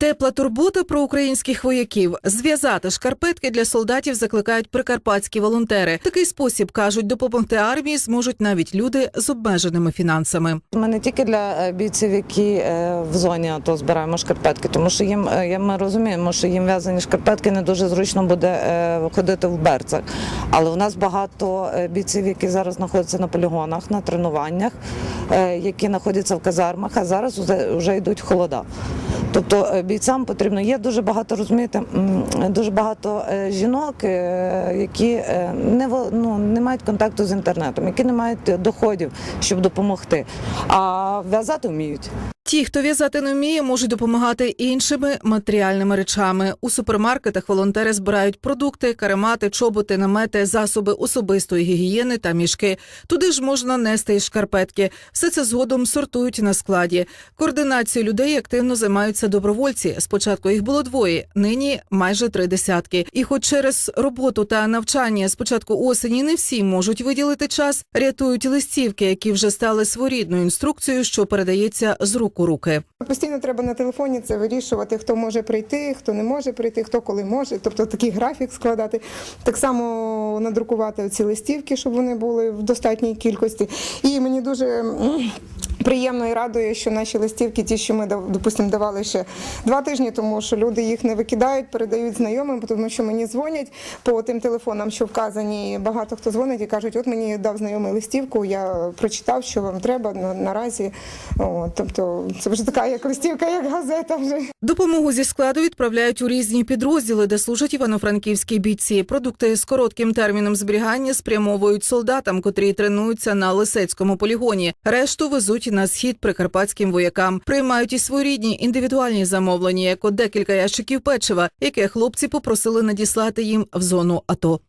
Тепла турбота про українських вояків. Зв'язати шкарпетки для солдатів закликають прикарпатські волонтери. Такий спосіб кажуть, допомогти армії зможуть навіть люди з обмеженими фінансами. Ми не тільки для е, бійців, які е, в зоні АТО збираємо шкарпетки, тому що їм е, ми розуміємо, що їм в'язані шкарпетки не дуже зручно буде ходити в берцах. Але у нас багато бійців, які зараз знаходяться на полігонах, на тренуваннях, які знаходяться в казармах, а зараз вже йдуть холода. Тобто е, бійцям потрібно є дуже багато розумієте, дуже багато е, жінок, е, які не ну, не мають контакту з інтернетом, які не мають доходів, щоб допомогти. А в'язати вміють. Ті, хто в'язати не вміє, можуть допомагати іншими матеріальними речами. У супермаркетах волонтери збирають продукти, каремати, чоботи, намети, засоби особистої гігієни та мішки. Туди ж можна нести і шкарпетки. Все це згодом сортують на складі. Координацією людей активно займаються добровольці. Спочатку їх було двоє, нині майже три десятки. І, хоч через роботу та навчання з початку осені не всі можуть виділити час, рятують листівки, які вже стали своєрідною інструкцією, що передається з рук у руки. Постійно треба на телефоні це вирішувати, хто може прийти, хто не може прийти, хто коли може. Тобто такий графік складати. Так само надрукувати ці листівки, щоб вони були в достатній кількості. І мені дуже приємно і радує, що наші листівки, ті, що ми допустимо, давали ще два тижні, тому що люди їх не викидають, передають знайомим, тому що мені дзвонять по тим телефонам, що вказані. Багато хто дзвонить і кажуть, от мені дав знайомий листівку, я прочитав, що вам треба наразі. О, тобто це вже така як листівка, як газета вже. Допомогу зі складу відправляють у різні підрозділи, де служать івано-франківські бійці. Продукти з коротким терміном зберігання спрямовують солдатам, котрі тренуються на лисецькому полігоні. Решту везуть на схід прикарпатським воякам. Приймають і своєрідні індивідуальні замовлення, як от декілька ящиків печива, яке хлопці попросили надіслати їм в зону АТО.